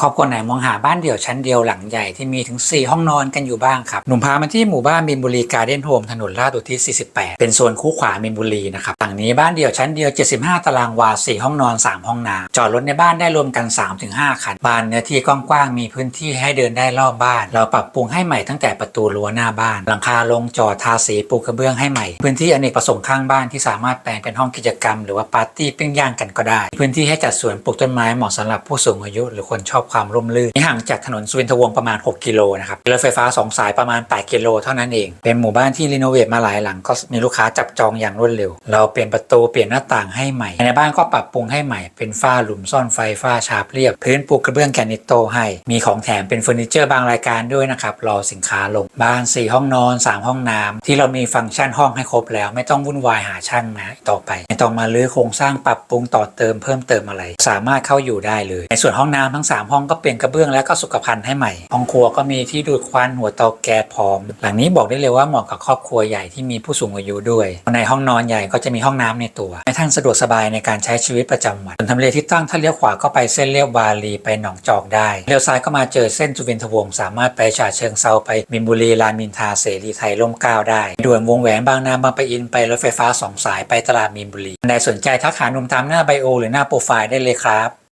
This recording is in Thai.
ครอบครัวไหนมองหาบ้านเดี่ยวชั้นเดียวหลังใหญ่ที่มีถึง 4 ห้องนอนกันอยู่บ้างครับ หนุ่มพามาที่หมู่บ้านมินบุรีการ์เด้นโฮมถนนลาดอุทิศ 48 เป็นโซนคู่ขวามินบุรีนะครับหลังนี้บ้านเดี่ยวชั้นเดียว 75 ตารางวา 4 ห้องนอน 3 ห้องน้ำจอดรถในบ้านได้รวมกัน 3-5 คัน บ้านเนื้อที่กว้างๆ มีพื้นที่ให้เดินได้รอบบ้าน เราปรับปรุงให้ใหม่ตั้งแต่ประตูรั้วหน้าบ้าน หลังคาลงจอดทาสีปูกระเบื้องให้ใหม่ พื้นที่อเนกประสงค์ข้างบ้านที่สามารถแปลงเป็นห้องกิจกรรม หรือว่าปาร์ตี้ปิ้งย่างกันก็ได้ พื้นที่ให้จัดสวนปลูกต้นไม้เหมาะสำหรับผู้สูงอายุหรือคนชอบความร่มรื่นห่างจากถนนสุวินทวงศ์ประมาณ 6 กิโลนะครับรถไฟฟ้า 2 สายประมาณ 8 กิโลเท่านั้นเอง เป็นหมู่บ้านที่รีโนเวทมาหลายหลังก็มีลูกค้าจับจองอย่างรวดเร็ว เราเปลี่ยนประตูเปลี่ยนหน้าต่างให้ใหม่ ในบ้านก็ปรับปรุงให้ใหม่ เป็นฝ้าหลุมซ่อนไฟฝ้าชาบเรียบ พื้นปูกระเบื้องแกรนิตโตให้ มีของแถมเป็นเฟอร์นิเจอร์บางรายการด้วยนะครับ รอสินค้าลง บ้าน 4 ห้องนอน 3 ห้องน้ำที่เรามีฟังก์ชันห้องให้ครบแล้ว ไม่ต้องวุ่นวายหาช่างนะต่อไป ไม่ต้องมาลื้อโครงสร้างปรับปรุงต่อเติมเพิ่มเติมอะไร สามารถเข้าอยู่ได้เลย ในส่วนห้องน้ำทั้ง 3 ห้ององก็เปลี่ยนกระเบื้องและก็สุขภัณฑ์ให้ใหม่ ห้องครัวก็มีที่ดูดควันหัวเตาแก๊สพร้อม หลังนี้บอกได้เลยว่าเหมาะกับครอบครัวใหญ่ที่มีผู้สูงอายุด้วย ในห้องนอนใหญ่ก็จะมีห้องน้ำในตัว ให้ท่านสะดวกสบายในการใช้ชีวิตประจำวันส่วนทำเลที่ตั้งถ้าเลี้ยวขวาก็ไปเส้นเลียบวารีไปหนองจอกได้เลี้ยวซ้ายก็มาเจอเส้นจุวินทวงศ์สามารถไปฉะเชิงเซาไปมินบุรีรามินทาเสรีไทยร่มเก้าได้ด่วนวงแหวนบางนาบางปะอินไปรถไฟฟ้าสองสายไปตลาดมินบุรีใครสนใจทักหาหนุ่มตามหน้าไบโอหรือหน้าโปรไฟล์ได้เลยครับ